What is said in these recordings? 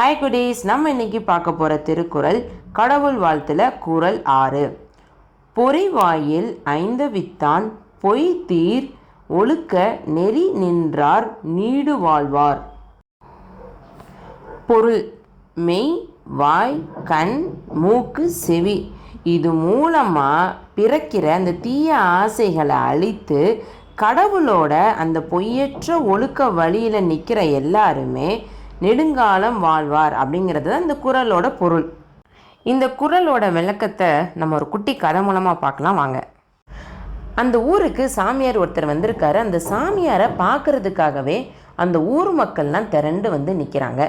Hi goodies நம்ம இன்னைக்கு பார்க்க போகிற திருக்குறள் கடவுள் வாழ்த்துல குரல் ஆறு. பொறிவாயில் ஐந்து வித்தான் பொய் தீர் ஒழுக்க நெறி நின்றார் நீடு வாழ்வார். பொருள் மெய் வாய் கண் மூக்கு செவி. இது மூலமாக பிறக்கிற அந்த தீய ஆசைகளை அழித்து கடவுளோட அந்த பொய்யற்ற ஒழுக்க வழியில் நிற்கிற எல்லாருமே நெடுங்காலம் வாழ்வார் அப்படிங்கிறது தான் இந்த குறளோட பொருள். இந்த குறளோட விளக்கத்தை நம்ம ஒரு குட்டி கதை மூலமாக பார்க்கலாம் வாங்க. அந்த ஊருக்கு சாமியார் ஒருத்தர் வந்திருக்காரு. அந்த சாமியாரை பார்க்கறதுக்காகவே அந்த ஊர் மக்கள்லாம் திரண்டு வந்து நிற்கிறாங்க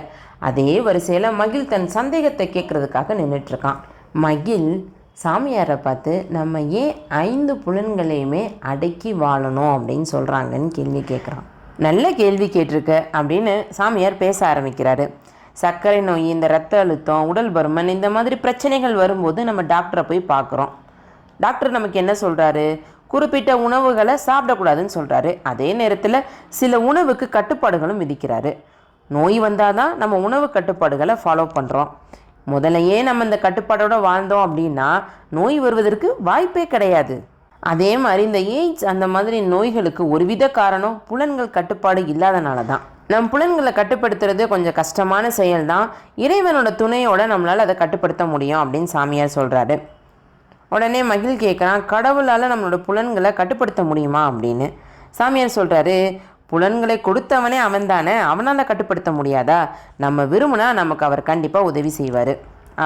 அதே வரிசையில் மகிழ் தன் சந்தேகத்தை கேட்குறதுக்காக நின்றுட்டுருக்கான் மகிழ் சாமியாரை பார்த்து நம்ம ஏன் ஐந்து புலன்களையுமே அடக்கி வாழணும்? அப்படின்னு சொல்கிறாங்கன்னு கேள்வி கேட்குறான். நல்ல கேள்வி கேட்டிருக்க அப்படின்னு சாமியார் பேச ஆரம்பிக்கிறாரு. சர்க்கரை நோய் இந்த ரத்த அழுத்தம் உடல் பருமன் இந்த மாதிரி பிரச்சனைகள் வரும்போது நம்ம டாக்டரை போய் பார்க்குறோம். டாக்டர் நமக்கு என்ன சொல்கிறாரு குறிப்பிட்ட உணவுகளை சாப்பிடக்கூடாதுன்னு சொல்கிறாரு அதே நேரத்தில் சில உணவுக்கு கட்டுப்பாடுகளும் விதிக்கிறாரு. நோய் வந்தால் தான் நம்ம உணவு கட்டுப்பாடுகளை ஃபாலோ பண்ணுறோம் முதலையே நம்ம இந்த கட்டுப்பாடோடு வாழ்ந்தோம் அப்படின்னா நோய் வருவதற்கு வாய்ப்பே கிடையாது. அதே மாதிரி இந்த எய்ட்ஸ் அந்த மாதிரி நோய்களுக்கு ஒரு வித காரணம் புலன்கள் கட்டுப்பாடு இல்லாதனால தான் நம் புலன்களை கட்டுப்படுத்துறது கொஞ்சம் கஷ்டமான செயல் தான் இறைவனோட துணையோட நம்மளால் அதை கட்டுப்படுத்த முடியும் அப்படின்னு சாமியார் சொல்கிறாரு உடனே மகிழ் கேட்குறான் கடவுளால் நம்மளோட புலன்களை கட்டுப்படுத்த முடியுமா? அப்படின்னு. சாமியார் சொல்கிறாரு புலன்களை கொடுத்தவனே அவன் தானே அவனால் கட்டுப்படுத்த முடியாதா? நம்ம விரும்புனா நமக்கு அவர் கண்டிப்பாக உதவி செய்வார்.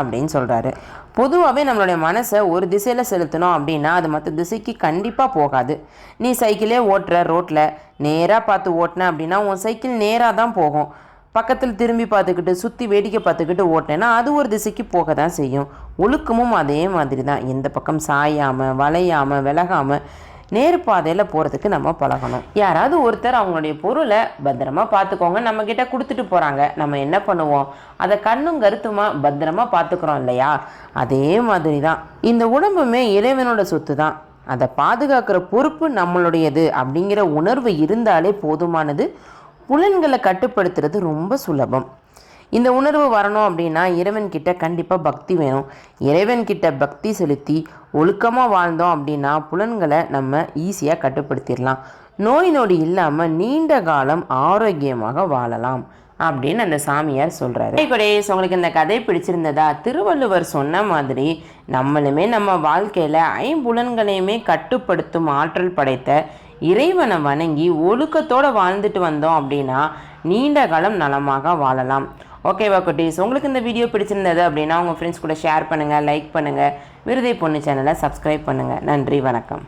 அப்படின்னு சொல்கிறாரு பொதுவாகவே நம்மளுடைய மனசை ஒரு திசையில் செலுத்தணும் அப்படின்னா அது மற்ற திசைக்கு கண்டிப்பாக போகாது. நீ சைக்கிளே ஓட்டுற ரோட்டில் நேராக பார்த்து ஓட்டின அப்படின்னா உன் சைக்கிள் நேராக தான் போகும். பக்கத்தில் திரும்பி பார்த்துக்கிட்டு சுற்றி வேடிக்கை பார்த்துக்கிட்டு ஓட்டினேன்னா அது ஒரு திசைக்கு போக தான் செய்யும். ஒழுக்கமும் அதே மாதிரி தான் எந்த பக்கம் சாயாமல் வளையாமல் விலகாமல் நேர் பாதையில் போகிறதுக்கு நம்ம பழகணும். யாராவது ஒருத்தர் அவங்களுடைய பொருளை பத்திரமா பார்த்துக்கோங்க நம்மக்கிட்ட கொடுத்துட்டு போகிறாங்க நம்ம என்ன பண்ணுவோம்? அதை கண்ணும் கருத்துமா பத்திரமா பார்த்துக்குறோம் இல்லையா? அதே மாதிரி தான் இந்த உடம்புமே இறைவனோட சொத்து தான் அதை பாதுகாக்கிற பொறுப்பு நம்மளுடையது அப்படிங்கிற உணர்வு இருந்தாலே போதுமானது. புலன்களை கட்டுப்படுத்துறது ரொம்ப சுலபம். இந்த உணர்வு வரணும் அப்படின்னா இறைவன் கிட்ட கண்டிப்பாக பக்தி வேணும். இறைவன் கிட்ட பக்தி செலுத்தி ஒழுக்கமாக வாழ்ந்தோம் அப்படின்னா புலன்களை நம்ம ஈஸியாக கட்டுப்படுத்திடலாம். நோய் நொடி இல்லாமல் நீண்ட காலம் ஆரோக்கியமாக வாழலாம் அப்படின்னு அந்த சாமியார் சொல்கிறாரு கொடேஸ் உங்களுக்கு இந்த கதை பிடிச்சிருந்ததா? திருவள்ளுவர் சொன்ன மாதிரி நம்மளுமே நம்ம வாழ்க்கையில் ஐம்புலன்களையுமே கட்டுப்படுத்தும் ஆற்றல் படைத்த இறைவனை வணங்கி ஒழுக்கத்தோடு வாழ்ந்துட்டு வந்தோம் அப்படின்னா நீண்ட காலம் நலமாக வாழலாம். ஓகேவா குட்டீஸ் உங்களுக்கு இந்த வீடியோ பிடிச்சிருந்தது அப்படின்னா உங்கள் ஃப்ரெண்ட்ஸ் கூட ஷேர் பண்ணுங்கள் லைக் பண்ணுங்கள் விருதை பொண்ணு சேனலை சப்ஸ்கிரைப் பண்ணுங்கள் நன்றி வணக்கம்.